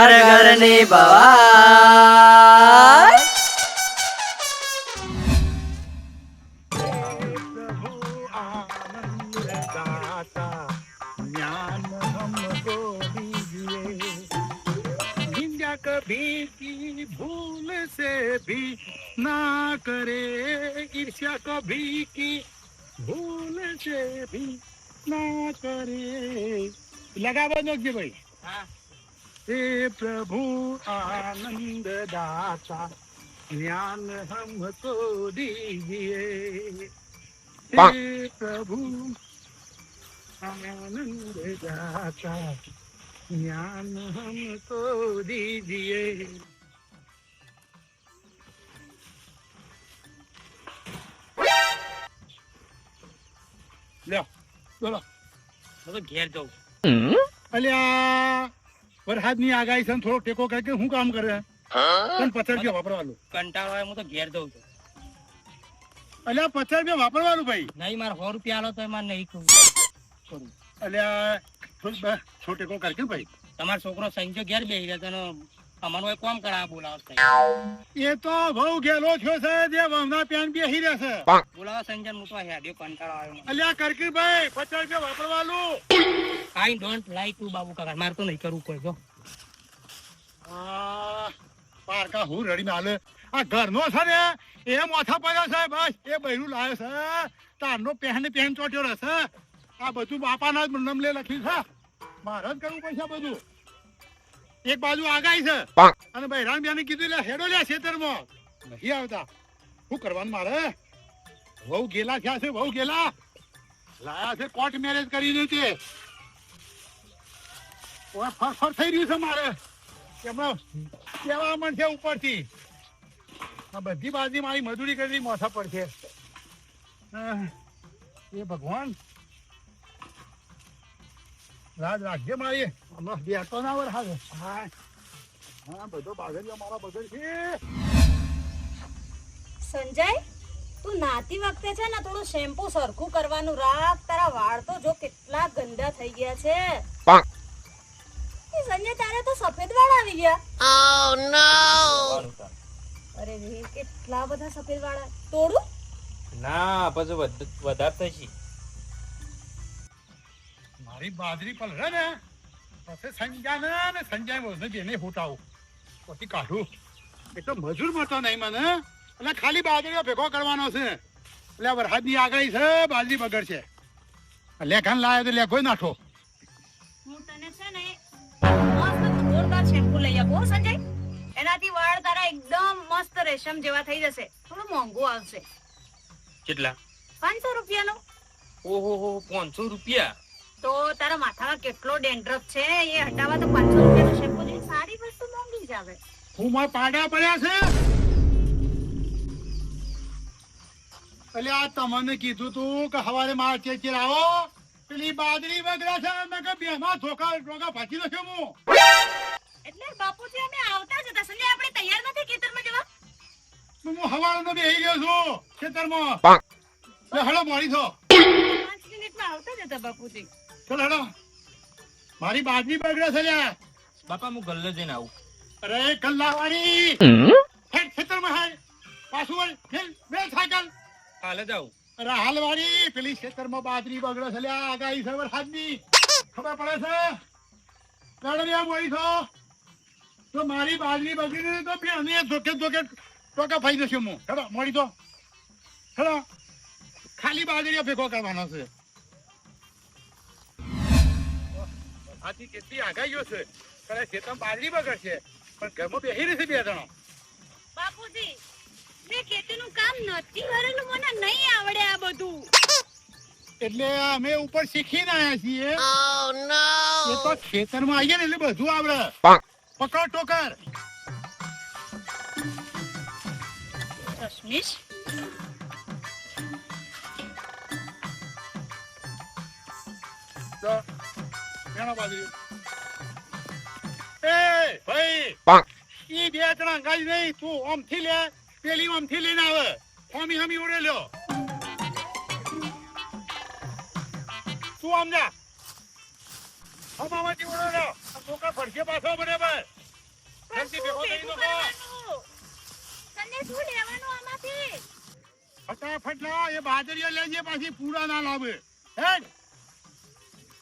ઘર ઘરની ભવાય प्रभु आनंद दाता ज्ञान हमको दीजिए निंदा कभी की भूल से भी ना करे ईर्ष्या कभी की भूल से भी ना करे लगावा નોખજે ભાઈ हे હે પ્રભુ આનંદ દાતા જ્ઞાન હમકો દીજીએ હે પ્રભુ આનંદ દાતા જ્ઞાન હમકો દીજીએ લ્યો બોલો. હવે ઘેર જાઉં. અલ્યા! વરસાદની આગાહી છે થોડો ટેકો કરે કે શું કામ કરે? પણ પથ્થર કે વાપરવાનું? કંટાળો આવે હું તો ઘેર જઉં છું. અલ્યા પથ્થર કે વાપરવાનું ભાઈ? નહીં મારે સો રૂપિયા આલો તો મારે નહીં કહું. અલ્યા થોડો ટેકો કરે કે ભાઈ? તમારો છોકરો સંજો ઘેર બેસી રહ્યો છે ને અમારું એક કામ કરા બોલાવો. એ તો બહુ ગેલો છો છે જે વમના પેન બેહી રહેશે બોલાવો હું તો હેડ્યો કંટાળો આવ્યો. અલ્યા કરકી ભાઈ પચાસ રૂપિયા વાપરવાનું? I don't like to Babu કાકા. મારે તો નહીં કરવું કોઈ જો. પારકા હું રડીને હાલે આ ઘરનો છે ને એ મોથા પડ્યો છે બસ. એ બૈરું લાવે છે. તારનો પહેન પહેન ચોટ્યો રહેશે. આ બધું બાપાના જ નમલે લખ્યું છે. મારે જ કરવું પડશે બધું. એક બાજુ આગાઈ છે. અને બૈરાણ બેને કીધું લે હેડો લે ખેતરમાં. નહીં આવતા. શું કરવાનું મારે? વહુ ગેલા થયા છે વહુ ગેલા. લાયા છે કોર્ટ મેરેજ કરીને તે ઓય ફર ફર થઈ રહ્યું છે મારે. એમનો કેવા મન છે ઉપરથી? આ બધી બાજી મારી મજૂરી કરી માથા પર છે. એ ભગવાન. રાજ રાખજે મારી. હમણાં બેઠો ના વર હા. હા બધો બાગરિયો મારા બધો છે. સંજય તું નાતી વખતે છે ને થોડું શેમ્પુ સરખું કરવાનું રાખ. તારા વાળ તો જો કેટલા ગંદા થઈ ગયા છે. સંજય તારે તો સફેદ વાળ આવી ગયા. અરે રે કેટલા બધા સફેદ વાળ તોડું? ના પછી વધારે થશે. મારી બાજરી પલરે ને પછી સંજય ને સંજય બોલને જેને ફૂટાવું પછી કાઢું. એ તો મજૂર મળતો નહીં મને. એટલે ખાલી બાજરીઓ ભેગો કરવાનો છે. એટલે વરસાદની આગાહી છે બાજરી બગડશે. છે લેખાન લાવે તો લેખો નાખો હો, સંજય એનાથી વાળ તારા એકદમ મસ્ત રેશમ જેવા થઈ જશે. થોડું મોંઘું આવશે. કેટલા? પાંચસો રૂપિયાનો. ઓહો હો પાંચસો રૂપિયા? તો તારા માથામાં કેટલો ડેન્ડ્રફ છે? એ હટાવવા તો પાંચસો રૂપિયાનો શેમ્પુ છે. સારી વસ્તુ મોંઘી જ આવે. હું મારા પાડા પડ્યા છે. એટલે આ તમને કીધું તું કે હવારે માર ચેચેર આવો. પેલી બાદરી વગેરે છે. મેં કે બેમાં ધોકા ધોકા ભાજી નાખ્યો હું. એટલે બાપુજી અમે આવતા જ હતા. સંજય આપણે તૈયાર નથી ખેતરમાં જવા? હું હવાળનો બેહી ગયો છું ખેતરમાં. લે હળો મોડી થો. પાંચ મિનિટમાં આવતા જ હતા બાપુજી. ચલ હળો. મારી બાજરી બગડે છે લ્યા બાપા હું ગલ્લે જઈને આવું. અરે કલ્લાવાળી હેડ ખેતરમાં હાલ. પાછું વળ હેલ બે સાયકલ હાલે જાઉં અરે હાલવાળી પેલી ખેતરમાં બાજરી બગડે છે લ્યા આગાહી છે વરસાદની. ખબર પડે છે? લડરિયા મોડી થો. તો મારી બાજરી બગડી ને તો બેને ધોકે ધોકે ટોકા ફાઈ જશે હું. હેડો મળી તો. હેડો. ખાલી બાજરી ભેગો કરવાનો છે. આથી કેટલી આગાહીઓ છે. કરે ખેતરમાં બાજરી બગડશે. પણ ઘરમાં બેસી રહેશે બે જણો. બાપુજી મેં ખેતીનું કામ નથી કરેલું મને નહીં આવડે આ બધું. એટલે અમે ઉપર શીખીને આયા છીએ. એ તો ખેતરમાં આવીએ ને એટલે બધું આવડે. પકડ ટોકર બાજરી એ ભાઈ ઈ બે જણા ગાઈ નહીં તું ઓમથી લે પેલી ઓમથી લઈને આવે. હોમી હમી ઉડે લ્યો. તું આમ જા. હમામાંથી ઉડે લ્યો. આ ફરશે પાછો બરાબર જલ્દી ભેગો થઈ દો. તને શું લેવાનું આમાંથી? ફટાફટ લાવો એ બાજરીઓ લેજે પાછી પૂરા ના લાવે. હે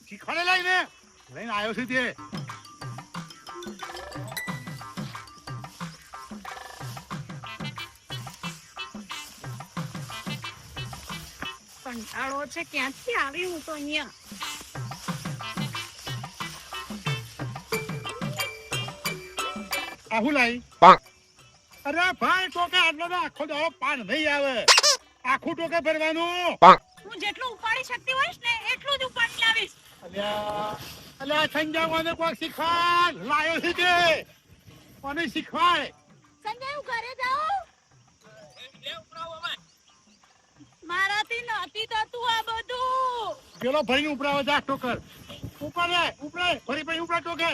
શીખવાડે લઈને લઈને આવ્યો છે તે. કંટાળો છે ક્યાંથી આવી હું તો અહીંયા? આહુ લાઈ અરે ભાઈ ટોકે આટલો તો આખો દાડો પાન નહીં આવે. આખું ટોકે ભરવાનું. હું જેટલું ઉપાડી શકતી હોઈશ ને એટલું જ ઉપાડી લાવીશ અલ્યા અલ્યા સંજાવાને કોક શીખવાડ લાયો છે તે કોને શીખવાય? સંજય હું ઘરે જાઉં? મારાથી નથી થતું આ બધું. પેલો ભાઈ ઉપડાવે જા ટોકર. ઉપર રે ઉપડે ફરી ભાઈ ઉપડા ટોકે.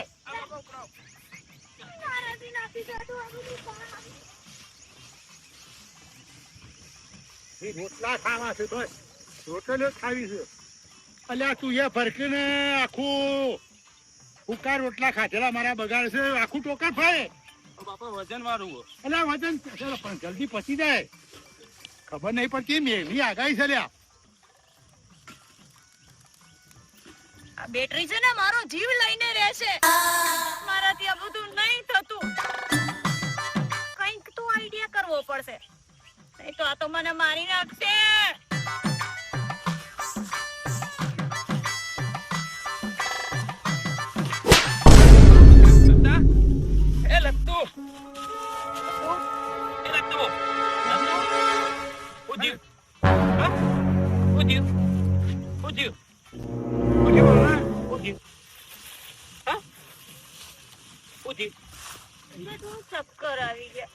રોટલા ખાવા છે તો રોટલો જ ખાવી છે. અલ્યા તું એ ભરકીને આખું ઉકાર રોટલા ખાધેલા મારા બગાડ છે આખું ટોકર ફાય બાપા વજન વાળું અલ્યા વજન પણ જલ્દી પચી જાય. ખબર નહીં પડતી મેલી આગાહી છે લ્યા બેટરી છે ને મારો જીવ લઈને રહેશે. મારાથી આ બધું નહીં થતું. કંઈક તો આઈડિયા કરવો પડશે. નહીં તો આ તો મને મારી નાખશે. એ લગતું એ ચક્કર આવી ગયા.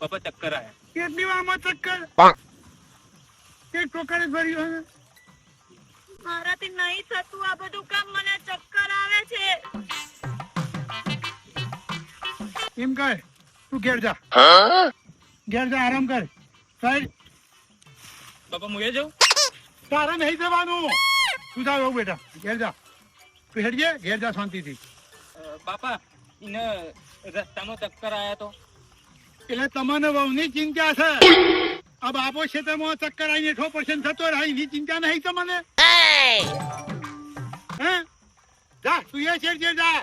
બાપા ચક્કર આયા. કેટલી વારમાં ચક્કર? એક ટોકર જ હે મારાથી નહીં થતું આ બધું કામ મને ચક્કર આવે છે. એમ કર તું ઘેર જા. ઘેર જા આરામ કર. સાહેબ બાપા મુ એ જાઉં? તારે નહીં જવાનું. તું એવું બેટા. ઘેર જા. તું હેડજે ઘેર જા શાંતિથી. બાપા એને રસ્તામાં ચક્કર આયા તો? એટલે તમને વહુની ચિંતા છે. આ બાપો ખેતરમાં ચક્કર આવીને એઠો પર્સન્ટ થતો રહે એની ચિંતા નહીં તમને? હે? જા તું એ છેડ છેડ જા.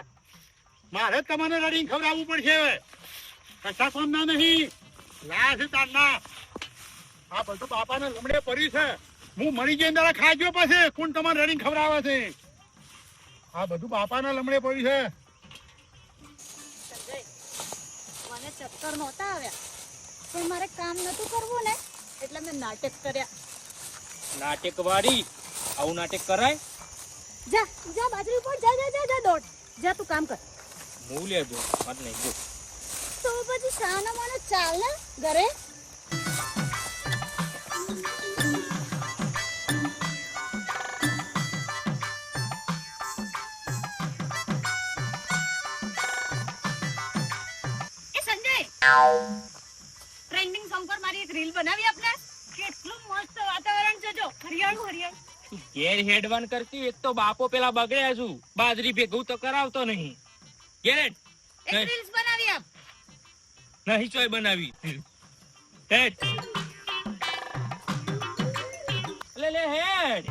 મારે તમને રડીને ખવડાવવું પડશે. કશા કામના નહીં. લાશ છે તારના આ બધું બાપાને લમડે પડી છે. હું મરી જઈને તારા ખાજો પછી કોણ તમારે રડીને ખવડાવે છે? આ બધું બાપાના લમડે પડ્યું છે. મને ચક્કર નહોતા આવ્યા. પણ મારે કામ નતું કરવું ને એટલે મેં નાટક કર્યા. નાટક વાળી આવું નાટક કરાય? જા જા બાજરી ઉપર જા જા જા જા દોડ. જા તું કામ કર. હું લેજો મત નહીં જો. તો પછી શાના મને ચાલ ને ઘરે? ટ્રેન્ડિંગ સોંગ પર મારી એક રીલ બનાવી આપણે કેટલું મસ્ત વાતાવરણ છે જો. હરિયાળું હરિયાળું. ઘેર હેડવાન કરતી એક તો બાપો પેલા બગડ્યા છું. બાજરી ભેગું તો કરાવતો નહીં. એક રીલ્સ બનાવી આપ. નહીં ચોય બનાવી. હેડ. લે લે હેડ.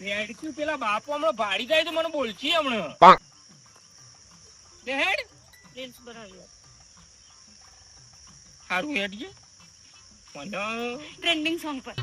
હેડ પેલા બાપો હમણાં ભાડી જાય તો મને બોલછી હમણાં. હેડ. રીલ્સ બનાવી સારું હેડ છે ટ્રેન્ડિંગ સોંગ પર.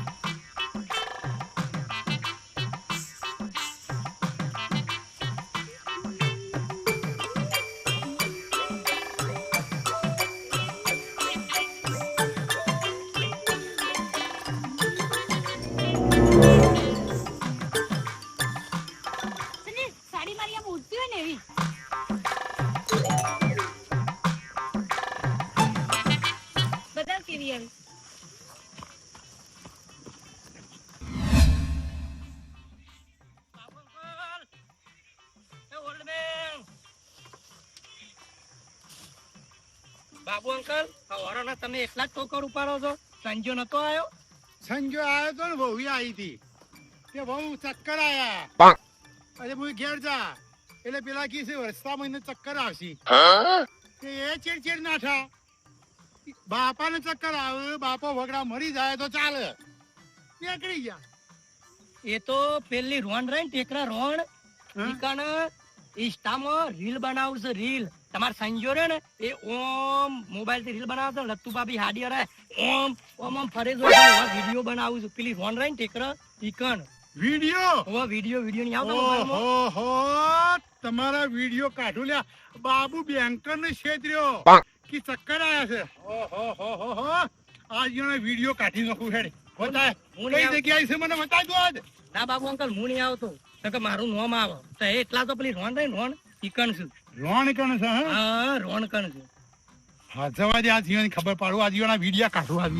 બાબુ અંકલ હવારના તમે એકલા જ ટોકર ઉપાડો છો? સંજો નતો આવ્યો સંજો આવ્યો તો ને વહુ આવી હતી. તે બહુ ચક્કર આયા. અરે હું ઘેર જા. એટલે પેલા કી છે રસ્તા મહિને ચક્કર આવશે. કે એ ચીડચીડ ના થા. બાપાને ચક્કર આવે બાપો વગડા મરી જાય તો ચાલે. નીકળી ગયા. એ તો પેલી રોણ રહી ટેકરા રોણ? ઈકણ ઇન્સ્ટામાં રીલ બનાવશે રીલ. તમાર સંજો રે ને એ ઓમ મોબાઈલથી રીલ બનાવતો લત્તુ ભાભી હાડી અરે ઓમ ઓમ ઓમ ફરે જો વીડિયો બનાવું છું. પેલી રોણ રાઈન ટેકર ટીકણ વીડિયો? વિડિયો વીડિયો વીડિયો ની આવતો મોબાઈલમાં? ઓહો તમારા વીડિયો કાઢું લ્યા. બાબુ બેંકર ને છેતર્યો કે ચક્કર આયા છે? ઓહો હો હો હો. આજ એને વીડિયો કાઢી નાખું હેડ. બતાય. હું કઈ જગ્યાએ છે મને બતાવી દો આજ? ના બાબુ અંકલ હું નહીં આવતો. તો કે મારું નામ આવે. તો એટલા તો પેલી રોન રહી ને રોણ ઈકણ છું. રોણ કણ છે હે? રોણ કણ છું. હા જવા દે આ જીવન ખબર પાડું આ જીવન વિડિયા કાઢું આજ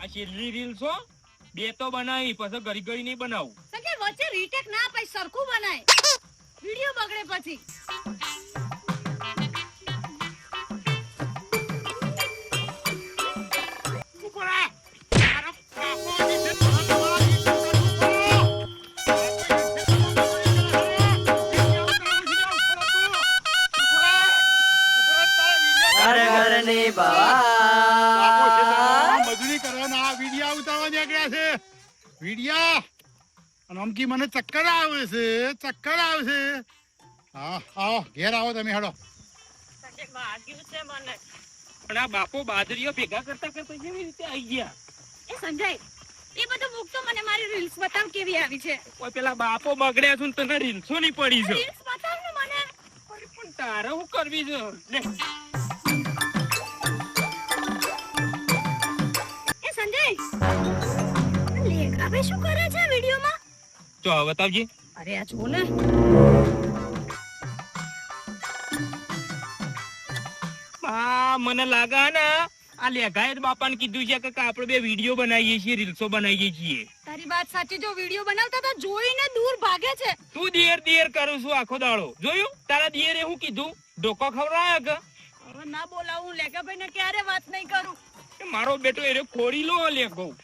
આ છેલ્લી રીલ છો? બે તો બનાવી પછી ઘડી ગરી નહીં બનાવું. સંજય વચ્ચે રીટેક ના પછી સરખું બનાય. વિડિયો બગડે પછી. બહાર મજૂરી કરવાના આ વિડિયા ઉતારવા નીકળ્યા છે. વિડિયા. અને અમકી મને ચક્કર આવે છે ચક્કર આવે છે. હા આવો ઘેર આવો તમે હેડો. પણ આ બાપો બાજરીઓ ભેગા કરતા કરતા કેવી રીતે આવી ગયા? એ સંજય એ બધું મૂકતો મને મારી રીલ્સ બતાવ કેવી આવી છે. કોઈ પેલા બાપો બગડ્યા છું ને તને રીલ્સો ની પડી છે. રીલ્સ બતાવ ને મને. પણ તારે હું કરવી છે? લેખાભાઈ શું કરે છે વિડિયોમાં? જો હવે બતાવજી. અરે આ જો ને. આ મને લાગા ને આ લેઘાએ જ બાપાને કીધું છે કે આપણે બે વીડિયો બનાવીએ છીએ રીલ્સો બનાવીએ છીએ. તારી વાત સાચી જો વીડિયો બનાવતા તો જોઈને દૂર ભાગે છે. તું દિયર દિયર કરું છું આખો દાડો. જોયું? તારા દિયરે હું કીધું? ડોકો ખવડાયો કે? હવે ના બોલાવું લેખાભાઈ ને ક્યારે વાત નહીં કરું? મારો બેટો એને ખોડી લો લે કહું